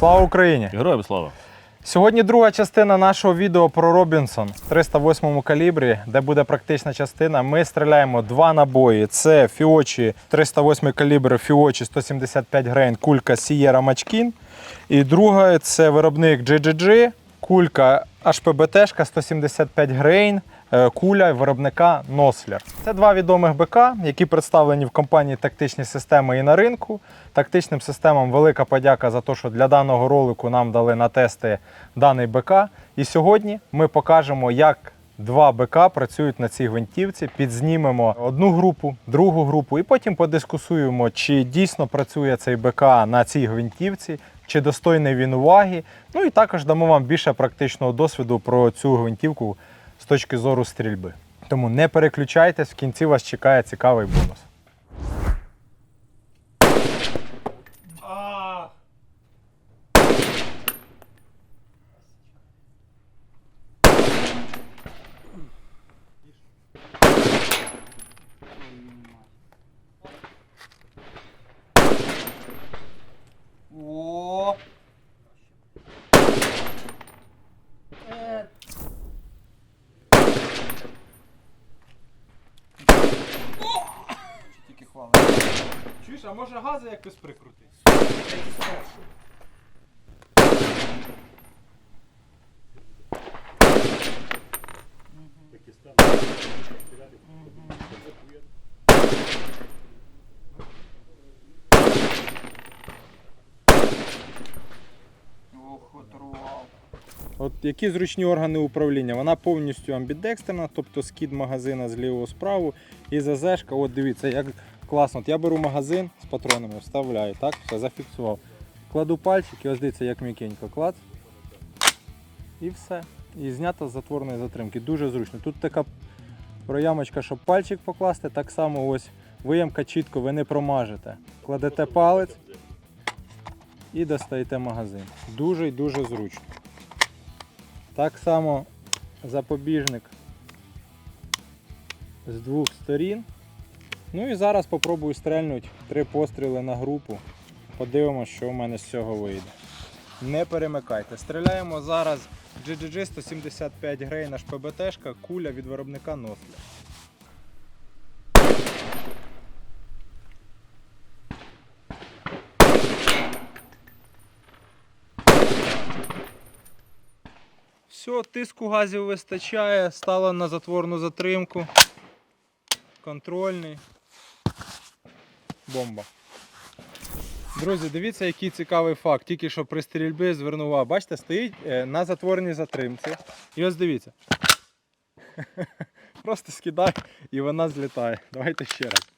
Слава Україні! Героям слава! Сьогодні друга частина нашого відео про Робінсон в 308 калібрі, де буде практична частина. Ми стріляємо два набої. Це Фіочі 308 калібр Фіочі 175 грейн, кулька Сієра Мачкін. І друга це виробник GGG, кулька HPBT 175 грейн. Куля виробника Нослер. Це два відомих БК, які представлені в компанії тактичні системи і на ринку. Тактичним системам велика подяка за те, що для даного ролику нам дали на тести даний БК. І сьогодні ми покажемо, як два БК працюють на цій гвинтівці. Підзнімемо одну групу, другу групу, і потім подискусуємо, чи дійсно працює цей БК на цій гвинтівці, чи достойний він уваги. Ну і також дамо вам більше практичного досвіду про цю гвинтівку з точки зору стрільби. Тому не переключайтесь, в кінці вас чекає цікавий бонус. Чуєш, а може гази якось прикрути? Ох, отрував. От які зручні органи управління? Вона повністю амбідекстерна, тобто скид магазина з лівого справу і ЗЗшка. От дивіться, як класно. От я беру магазин з патронами, вставляю, так, все, зафіксував. Кладу пальчик і ось дивіться, як м'якенько. Клац. І все. І знято з затворної затримки. Дуже зручно. Тут така проямочка, щоб пальчик покласти. Так само ось виямка чітко, ви не промажете. Кладете палець і достаєте магазин. Дуже і дуже зручно. Так само запобіжник з двох сторін. Ну і зараз спробую стрельнути три постріли на групу. Подивимося, що в мене з цього вийде. Не перемикайте. Стріляємо зараз GGG 175 грей наш ПБТшка, куля від виробника Нослер. Все, тиску газів вистачає, стала на затворну затримку. Контрольний. Бомба. Друзі, дивіться, який цікавий факт. Тільки що при стрільбі звернув. Бачите, стоїть е, на затворній затримці. І ось дивіться. Просто скидай і вона злітає. Давайте ще раз.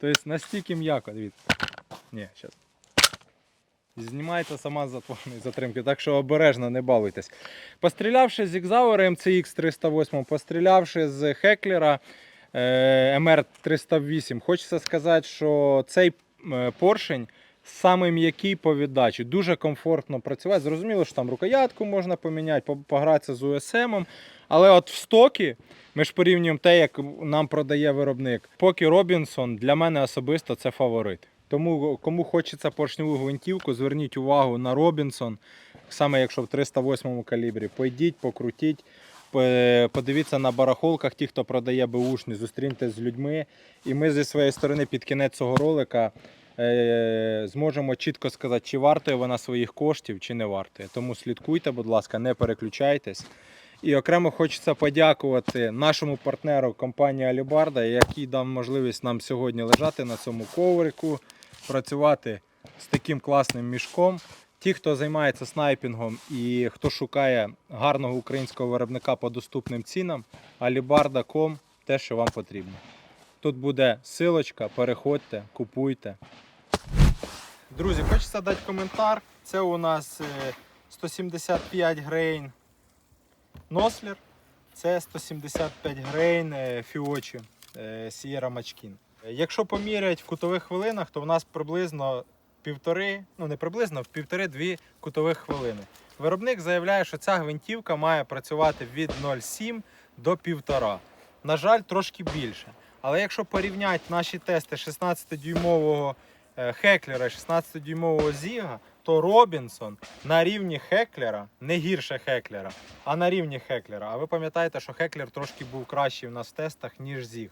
Тобто настільки м'яко, дивіться. Ні, зараз. Знімається сама з затворної затримки, так що обережно не балуйтесь. Пострілявши з Зігзауера MCX 308, пострілявши з Хеклера е, MR308, хочеться сказати, що цей е, поршень саме м'який по віддачі. Дуже комфортно працювати. Зрозуміло, що там рукоятку можна поміняти, погратися з USM. Але от в стокі ми ж порівнюємо те, як нам продає виробник. Поки Робінсон для мене особисто це фаворит. Тому кому хочеться поршневу гвинтівку, зверніть увагу на Робінсон, саме якщо в 308 калібрі. Пойдіть, покрутіть, по- подивіться на барахолках, ті, хто продає беушні, зустріньтесь з людьми. І ми зі своєї сторони під кінець цього ролика е, зможемо чітко сказати, чи вартує вона своїх коштів, чи не вартує. Тому слідкуйте, будь ласка, не переключайтесь. І окремо хочеться подякувати нашому партнеру компанії Алібарда, який дав можливість нам сьогодні лежати на цьому коврику, працювати з таким класним мішком. Ті, хто займається снайпінгом і хто шукає гарного українського виробника по доступним цінам, alibarda.com те, що вам потрібно. Тут буде силочка, переходьте, купуйте. Друзі, хочеться дати коментар. Це у нас е, 175 грейн Нослер. Це 175 грейн е, Фіочі е, Machkin. Е, Якщо поміряти в кутових хвилинах, то в нас приблизно півтори, ну не приблизно, в півтори-дві кутових хвилини. Виробник заявляє, що ця гвинтівка має працювати від 0,7 до 1,5. На жаль, трошки більше. Але якщо порівняти наші тести 16-дюймового е, Хеклера і 16-дюймового Зіга, то Робінсон на рівні Хеклера, не гірше Хеклера, а на рівні Хеклера. А ви пам'ятаєте, що Хеклер трошки був кращий в нас в тестах, ніж Зіг.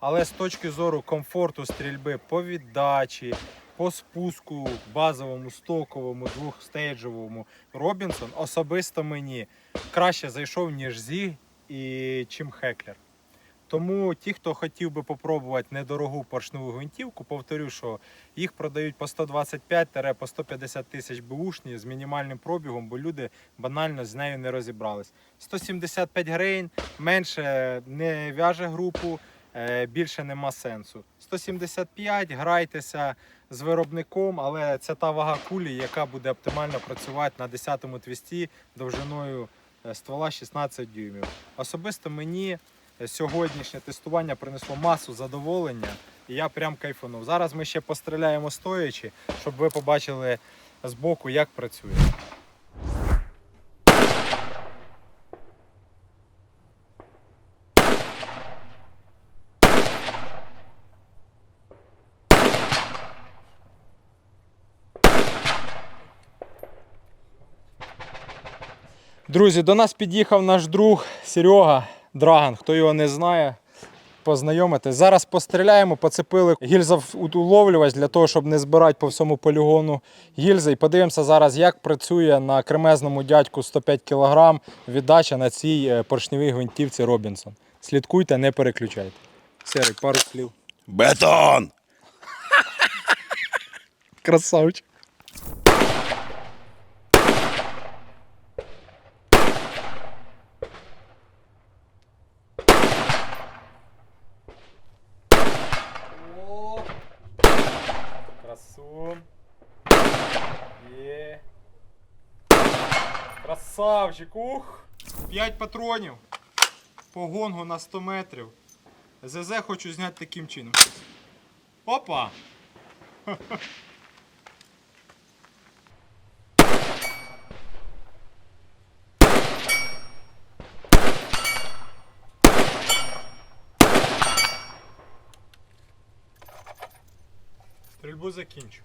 Але з точки зору комфорту стрільби по віддачі, по спуску базовому, стоковому, двохстейджовому, Робінсон особисто мені краще зайшов, ніж Зіг і чим Хеклер. Тому ті, хто хотів би попробувати недорогу поршневу гвинтівку, повторю, що їх продають по 125 по 150 тисяч бушні з мінімальним пробігом, бо люди банально з нею не розібрались. 175 гривень менше не в'яже групу, більше нема сенсу. 175 грайтеся з виробником, але це та вага кулі, яка буде оптимально працювати на 10-му твісті довжиною е, ствола 16 дюймів. Особисто мені е, сьогоднішнє тестування принесло масу задоволення, і я прям кайфанув. Зараз ми ще постріляємо стоячи, щоб ви побачили збоку, як працює. Друзі, до нас під'їхав наш друг Серега Драган. Хто його не знає, познайомити. Зараз постріляємо, поцепили гільзовуловлювач для того, щоб не збирати по всьому полігону гільзи. І подивимося зараз, як працює на кремезному дядьку 105 кг віддача на цій е, поршневій гвинтівці Робінсон. Слідкуйте, не переключайте. Серий, пару слів. Бетон! Красавчик. Красавчик, ух! 5 патронів. По гонгу на 100 метрів. ЗЗ хочу зняти таким чином. Опа! Стрільбу закінчу.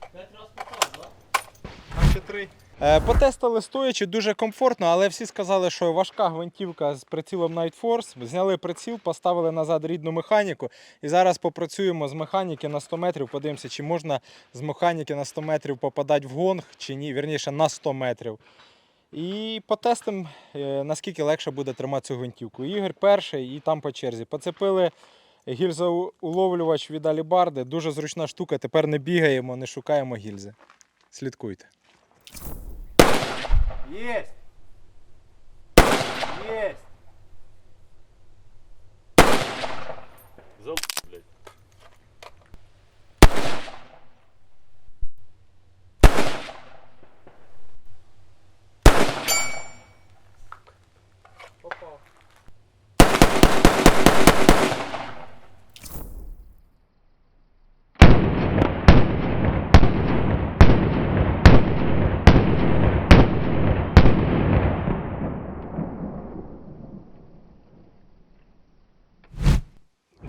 Наче три. Е, потестили стоячи, дуже комфортно, але всі сказали, що важка гвинтівка з прицілом Night Force. Зняли приціл, поставили назад рідну механіку. І зараз попрацюємо з механіки на 100 метрів. Подивимося, чи можна з механіки на 100 метрів попадати в гонг, чи ні, вірніше на 100 метрів. І потестимо, е, наскільки легше буде тримати цю гвинтівку. Ігор перший і там по черзі. Поцепили гільзоуловлювач від Алібарди. Дуже зручна штука. Тепер не бігаємо, не шукаємо гільзи. Слідкуйте. Есть! Есть! Зал, блядь. Попав.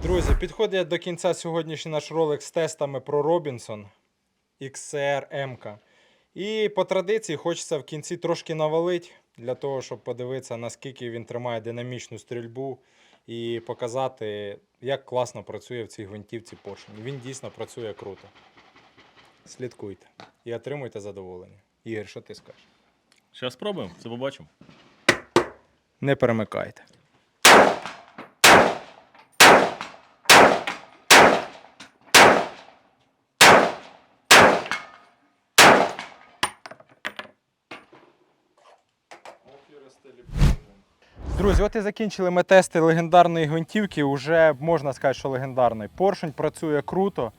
Друзі, підходить до кінця сьогоднішній наш ролик з тестами про Робінсон XCR M. І по традиції хочеться в кінці трошки навалити для того, щоб подивитися, наскільки він тримає динамічну стрільбу і показати, як класно працює в цій гвинтівці поршень. Він дійсно працює круто. Слідкуйте і отримуйте задоволення. Ігор, що ти скажеш? Зараз спробуємо, це побачимо. Не перемикайте. Друзі, от і закінчили ми тести легендарної гвинтівки. Уже можна сказати, що легендарний. Поршень працює круто.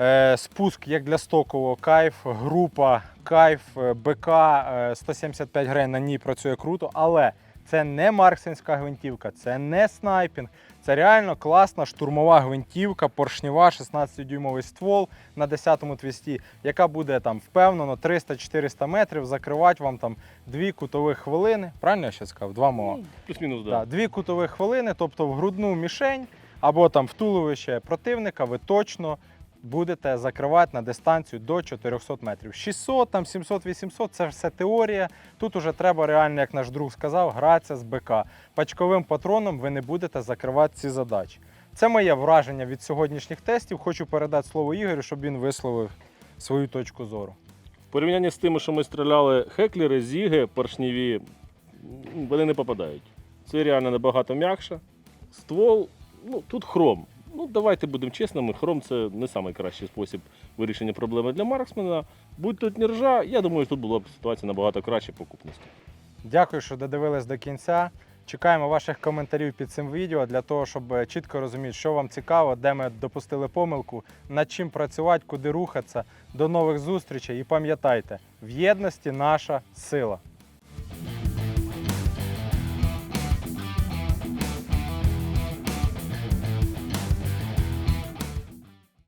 Е, Спуск як для стокового кайф, група кайф, е, БК е, 175 гривень на ній працює круто, але це не марксинська гвинтівка, це не снайпінг. Це реально класна штурмова гвинтівка, поршнева, 16-дюймовий ствол на 10-му твісті, яка буде там впевнено 300-400 метрів закривати вам там дві кутових хвилини. Правильно я ще сказав? Два мова. Ну, Плюс-мінус, да. Да, дві кутові хвилини, тобто в грудну мішень або там в туловище противника, ви точно будете закривати на дистанцію до 400 метрів. 600, там 700, 800 це все теорія. Тут уже треба реально, як наш друг сказав, гратися з БК. Пачковим патроном ви не будете закривати ці задачі. Це моє враження від сьогоднішніх тестів. Хочу передати слово Ігорю, щоб він висловив свою точку зору. В порівнянні з тими, що ми стріляли, хеклери, зіги, поршневі, м, вони не попадають. Це реально набагато м'якше. Ствол, ну тут хром. Ну, давайте будемо чесними, хром це не найкращий спосіб вирішення проблеми для марксмена. Будь тут нержа, я думаю, тут була б ситуація набагато краще по купності. Дякую, що додивились до кінця. Чекаємо ваших коментарів під цим відео для того, щоб е, чітко розуміти, що вам цікаво, де ми допустили помилку, над чим працювати, куди рухатися. До нових зустрічей і пам'ятайте, в єдності наша сила.